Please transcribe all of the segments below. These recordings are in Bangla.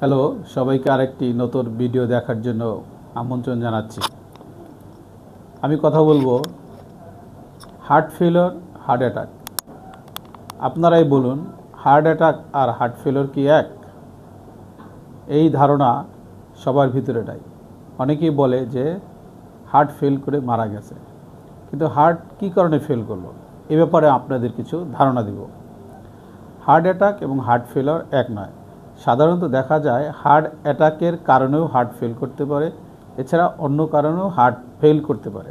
হ্যালো, সবাইকে আরেকটি নতুন ভিডিও দেখার জন্য আমন্ত্রণ জানাচ্ছি। আমি কথা বলব হার্ট ফেলিওর হার্ট অ্যাটাক। আপনারাই বলুন, হার্ট অ্যাটাক আর হার্ট ফেলিওর কি এক? এই ধারণা সবার ভিতরে নাই। অনেকেই বলে যে হার্ট ফেল করে মারা গেছে। কিন্তু হার্ট কী কারণে ফেল করল? এ ব্যাপারে আপনাদের কিছু ধারণা দিব। হার্ট অ্যাটাক এবং হার্ট ফেলার এক নয়। সাধারণত দেখা যায় হার্ট অ্যাটাকের কারণেও হার্ট ফেল করতে পারে, এছাড়া অন্য কারণেও হার্ট ফেল করতে পারে।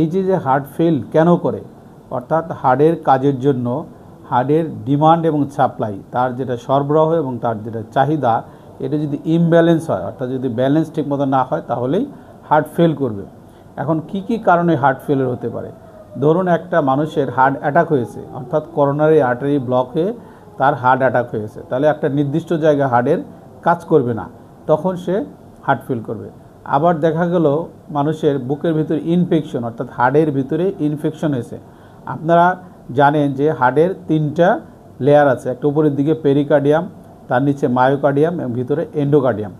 এই যে যে হার্ট ফেল কেন করে? অর্থাৎ হার্টের কাজের জন্য হার্টের ডিমান্ড এবং সাপ্লাই, তার যেটা সরবরাহ এবং তার যেটা চাহিদা, এটা যদি ইমব্যালেন্স হয়, অর্থাৎ যদি ব্যালেন্স ঠিকমতো না হয়, তাহলেই হার্ট ফেল করবে। এখন কি কি কারণে হার্ট ফেলের হতে পারে? ধরুন একটা মানুষের হার্ট অ্যাটাক হয়েছে, অর্থাৎ করোনারি আর্টারি ব্লক হয়ে তার হার্ট অ্যাটাক হয়েছে। তাহলে একটা নির্দিষ্ট জায়গায় হার্টের কাজ করবে না। তখন সে হার্ট ফিল করবে। আবার দেখা গেল মানুষের বুকের ভিতরে ইনফেকশন অর্থাৎ হার্টের ভিতরে ইনফেকশন হয়েছে। আপনারা জানেন যে হার্টের তিনটা লেয়ার আছে। একটা উপরের দিকে পেরিকার্ডিয়াম তার নিচে মায়োকার্ডিয়াম এবং ভিতরে এন্ডোকার্ডিয়াম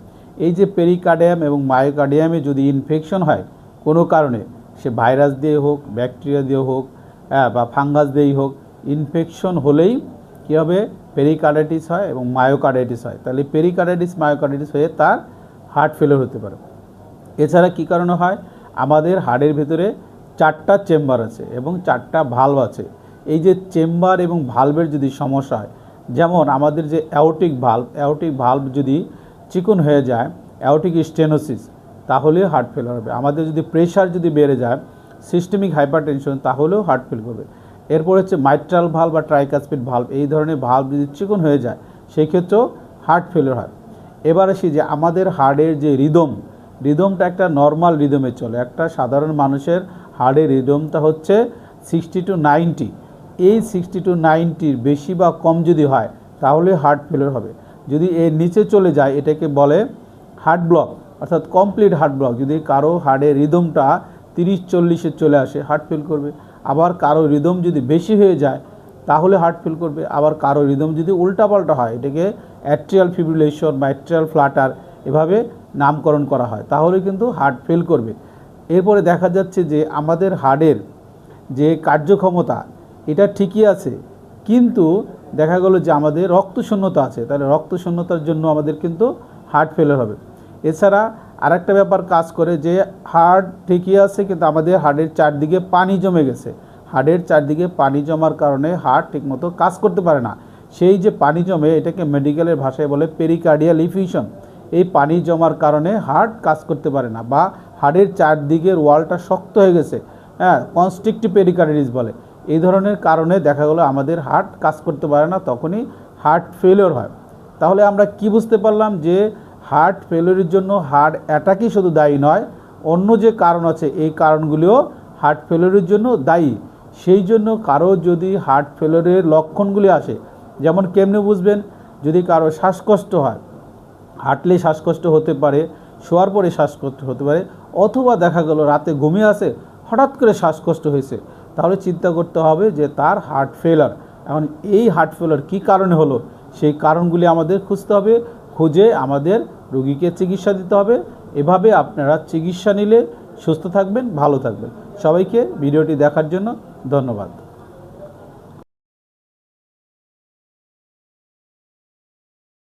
এই যে পেরিকার্ডিয়াম এবং মায়োকার্ডিয়ামে যদি ইনফেকশন হয়, কোনো কারণে, সে ভাইরাস দিয়ে হোক ব্যাকটেরিয়া দিয়ে হোক হ্যাঁ বা ফাঙ্গাস দিয়েই হোক ইনফেকশন হলেই কী হবে পেরিকার্ডাইটিস হয় এবং মায়োকার্ডাইটিস হয়? তাহলে পেরিকার্ডাইটিস মায়োকার্ডাইটিস হয়ে তার হার্ট ফেলিওর হতে পারে। এছাড়া কী কারণে হয়? আমাদের হাড়ের ভিতরে চারটা চেম্বার আছে এবং চারটা ভালভ আছে। এই যে চেম্বার এবং ভালভের যদি সমস্যা হয়, যেমন আমাদের যে অ্যাওটিক ভাল্ব অ্যাওটিক ভাল্ব যদি চিকন হয়ে যায় অ্যাওটিক স্টেনোসিস তাহলে হার্ট ফেল হবে। আমাদের যদি প্রেশার যদি বেড়ে যায় সিস্টেমিক হাইপারটেনশন তাহলেও হার্ট ফেল করবে এরপর হচ্ছে মাইট্রাল ভাল্ব বা ট্রাইকাসপিড ভাল্ব এই ধরনের ভাল্ব যদি চিকন হয়ে যায় সেই ক্ষেত্রেও হার্ট ফেলিওর হয়। এবার আসি যে আমাদের হার্টের যে রিদম রিদমটা একটা নর্মাল রিদমে চলে। একটা সাধারণ মানুষের হার্টের রিদমটা হচ্ছে সিক্সটি টু নাইনটি এই সিক্সটি টু নাইনটির বেশি বা কম যদি হয়, তাহলে হার্ট ফেলিওর হবে। যদি এর নিচে চলে যায়, এটাকে বলে হার্ট ব্লক অর্থাৎ কমপ্লিট হার্ট ব্লক যদি কারও হার্টের রিদমটা তিরিশ চল্লিশে চলে আসে হার্ট ফেল করবে। আবার কারও রিদম যদি বেশি হয়ে যায়, তাহলে হার্ট ফেল করবে। আবার কারও রিদম যদি উল্টাপাল্টা হয়, এটাকে অ্যাট্রিয়াল ফিব্রিলেশন বা অ্যাট্রিয়াল ফ্লাটার এভাবে নামকরণ করা হয়, তাহলে কিন্তু হার্ট ফেল করবে। এরপরে দেখা যাচ্ছে যে আমাদের হার্টের যে কার্যক্ষমতা, এটা ঠিকই আছে। কিন্তু দেখা গেলো যে আমাদের রক্তশূন্যতা আছে, তাহলে রক্তশূন্যতার জন্য আমাদের কিন্তু হার্ট ফেলার হবে। এছাড়া আরেকটা ব্যাপার কাজ করে যে হার্ট ঠিকই আছে, কিন্তু আমাদের হার্টের চারদিকে পানি জমে গেছে। হার্টের চারদিকে পানি জমার কারণে হার্ট ঠিকমতো কাজ করতে পারে না। সেই যে পানি জমে, এটাকে মেডিকেলের ভাষায় বলে পেরিকার্ডিয়াল ইফিউশন এই পানি জমার কারণে হার্ট কাজ করতে পারে না বা হার্টের চারদিকের ওয়ালটা শক্ত হয়ে গেছে। হ্যাঁ কনস্ট্রিক্টিভ পেরিকার্ডিটিস বলে। এই ধরনের কারণে দেখা গেলো আমাদের হার্ট কাজ করতে পারে না, তখনই হার্ট ফেলিওর হয়। তাহলে আমরা কি বুঝতে পারলাম যে হার্ট ফেলিওরের জন্য হার্ট অ্যাটাকই শুধু দায়ী নয়, অন্য যে কারণ আছে, এই কারণগুলিও হার্ট ফেলিওরের জন্য দায়ী। সেই জন্য কারও যদি হার্ট ফেলিওরের লক্ষণগুলি আসে, যেমন কেমনে বুঝবেন? যদি কারও শ্বাসকষ্ট হয় হাঁটলে শ্বাসকষ্ট হতে পারে, শোয়ার পরে শ্বাসকষ্ট হতে পারে, অথবা দেখা গেল রাতে ঘুমিয়ে আসে হঠাৎ করে শ্বাসকষ্ট হয়েছে, তাহলে চিন্তা করতে হবে যে তার হার্ট ফেলার এখন এই হার্ট ফেলার কী কারণে হলো? সেই কারণগুলি আমাদের খুঁজতে হবে। খুঁজে আমাদের রুগীকে চিকিৎসা দিতে হবে। এভাবে আপনারা চিকিৎসা নিলে সুস্থ থাকবেন, ভালো থাকবেন। সবাইকে ভিডিওটি দেখার জন্য ধন্যবাদ।